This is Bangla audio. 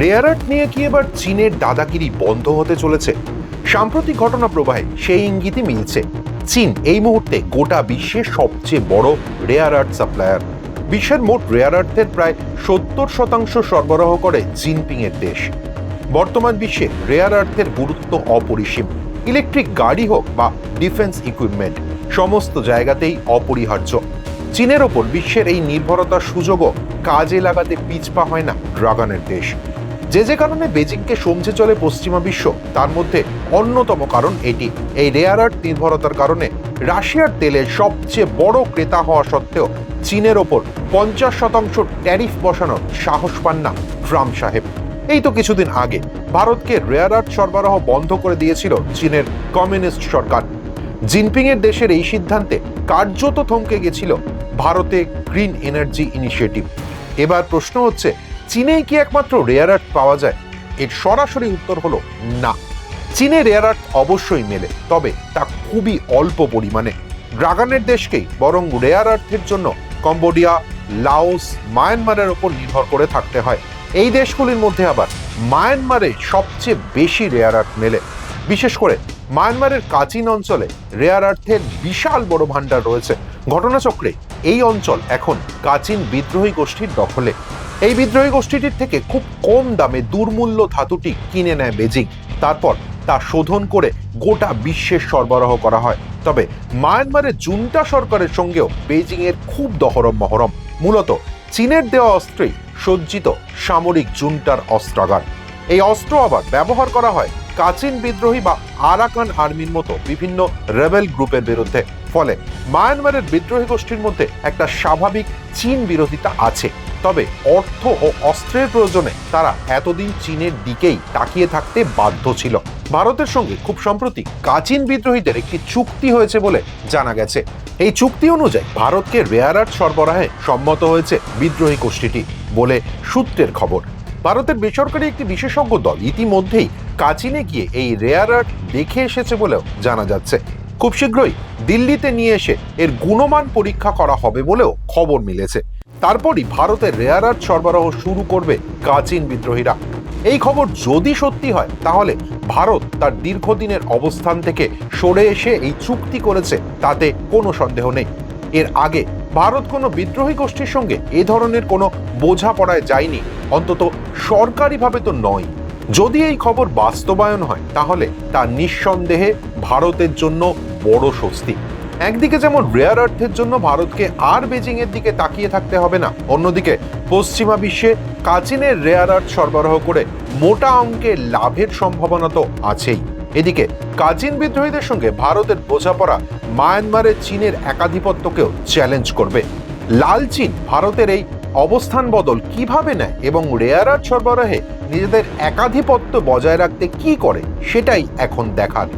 রেয়ার আর্থ নিয়ে কি এবার চীনের দাদাগিরি বন্ধ হতে চলেছে? সাম্প্রতিক ঘটনা প্রবাহে সেই ইঙ্গিতই মিলছে। চীন এই মুহূর্তে গোটা বিশ্বের সবচেয়ে বড় রেয়ার আর্থ সাপ্লায়ার। বিশ্বের মোট রেয়ার আর্থের প্রায় সত্তর শতাংশ সরবরাহ করে জিনপিং এর দেশ। বর্তমান বিশ্বে রেয়ার আর্থের গুরুত্ব অপরিসীম। ইলেকট্রিক গাড়ি হোক বা ডিফেন্স ইকুইপমেন্ট, সমস্ত জায়গাতেই অপরিহার্য। চীনের ওপর বিশ্বের এই নির্ভরতার সুযোগও কাজে লাগাতে পিছপা হয় না ড্রাগনের দেশ। যে যে কারণে বেজিংকে সমঝে চলে পশ্চিমা বিশ্ব, তার মধ্যে অন্যতম কারণ এটি। এই রেয়ার আর্থ নির্ভরতার কারণে রাশিয়ার তেলের সবচেয়ে বড় ক্রেতা হওয়া সত্ত্বেও চীনের ওপর পঞ্চাশ শতাংশ ট্যারিফ বসানোর সাহস পান না ট্রাম্প সাহেব। এই তো কিছুদিন আগে ভারতকে রেয়ার আর্থ সরবরাহ বন্ধ করে দিয়েছিল চীনের কমিউনিস্ট সরকার। জিনপিং এর দেশের এই সিদ্ধান্তে কার্যত থমকে গেছিল ভারতে গ্রিন এনার্জি ইনিশিয়েটিভ। এবার প্রশ্ন হচ্ছে চীনেই কি একমাত্র রেয়ার আর্থ পাওয়া যায়? এর সরাসরি উত্তর হলো না। চীনে রেয়ার আর্থ অবশ্যই মেলে, তবে তা খুবই অল্প পরিমাণে। ড্রাগনের দেশকেই বরং রেয়ার আর্থের জন্য কম্বোডিয়া, লাওস, মায়ানমারের ওপর নির্ভর করে থাকতে হয়। এই দেশগুলির মধ্যে আবার মায়ানমারে সবচেয়ে বেশি রেয়ার আর্থ মেলে। বিশেষ করে মায়ানমারের কাচিন অঞ্চলে রেয়ার আর্থের বিশাল বড় ভাণ্ডার রয়েছে। ঘটনাচক্রে এই অঞ্চল এখন কাচিন বিদ্রোহী গোষ্ঠীর দখলে। এই বিদ্রোহী গোষ্ঠীটির থেকে খুব কম দামে দুর্মূল্য ধাতুটি কিনে নেয় বেজিং। তারপর তা শোধন করে গোটা বিশ্বের সরবরাহ করা হয়। তবে মায়ানমারের জুন্টা সরকারের সঙ্গেও বেজিং এর খুব দহরম মহরম। মূলত চীনের দেওয়া অস্ত্রেই সজ্জিত সামরিক জুন্টার অস্ত্রাগার। এই অস্ত্র আবার ব্যবহার করা হয় কাচিন বিদ্রোহী বা আরাকান আর্মির মতো বিভিন্ন রেবেল গ্রুপের বিরুদ্ধে। ফলে মায়ানমারের বিদ্রোহী গোষ্ঠীর মধ্যে একটা স্বাভাবিক চীন বিরোধিতা আছে। তবে অর্থ ও অস্ত্রের প্রয়োজনে তারা এতদিন চীনের দিকেই তাকিয়ে থাকতে বাধ্য ছিল। ভারতের সঙ্গে খুব সম্প্রতি কাচিন বিদ্রোহীদের একটি চুক্তি হয়েছে বলে জানা গেছে। এই চুক্তি অনুযায়ী ভারতকে রেয়ার আর্থ সরবরাহে সম্মত হয়েছে বিদ্রোহী গোষ্ঠীটি বলে সূত্রের খবর। ভারতের বেসরকারি একটি বিশেষজ্ঞ দল ইতিমধ্যেই কাচিনে গিয়ে এই রেয়ার আর্ট দেখে এসেছে বলেও জানা যাচ্ছে। খুব শীঘ্রই দিল্লিতে নিয়ে এসে এর গুণমান পরীক্ষা করা হবে বলেও খবর মিলেছে। তারপরই ভারতের রেয়ার আর্ট সরবরাহ শুরু করবে কাচিন বিদ্রোহীরা। এই খবর যদি সত্যি হয়, তাহলে ভারত তার দীর্ঘদিনের অবস্থান থেকে সরে এসে এই চুক্তি করেছে, তাতে কোনো সন্দেহ নেই। এর আগে ভারত কোনো বিদ্রোহী গোষ্ঠীর সঙ্গে এ ধরনের কোনো বোঝাপড়ায় যায়নি। অন্তত সরকারিভাবে তো নয়। যদি এই খবর বাস্তবায়ন হয়, তাহলে তা নিঃসন্দেহে ভারতের জন্য বড় স্বস্তি। একদিকে যেমন রেয়ার আর্থের জন্য ভারতকে আর বেজিং এর দিকে তাকিয়ে থাকতে হবে না, অন্যদিকে পশ্চিমা বিশ্বে কাচিনের রেয়ার আর্থ সরবরাহ করে মোটা অঙ্কের লাভের সম্ভাবনা তো আছেই। এদিকে কাচিন বিদ্রোহীদের সঙ্গে ভারতের বোঝাপড়া মায়ানমারের চীনের একাধিপত্যকেও চ্যালেঞ্জ করবে। লাল চীন ভারতের এই অবস্থান বদল কীভাবে নেয় এবং রেয়ার আর্থ সরবরাহে নিজেদের একাধিপত্য বজায় রাখতে কি করে সেটাই এখন দেখার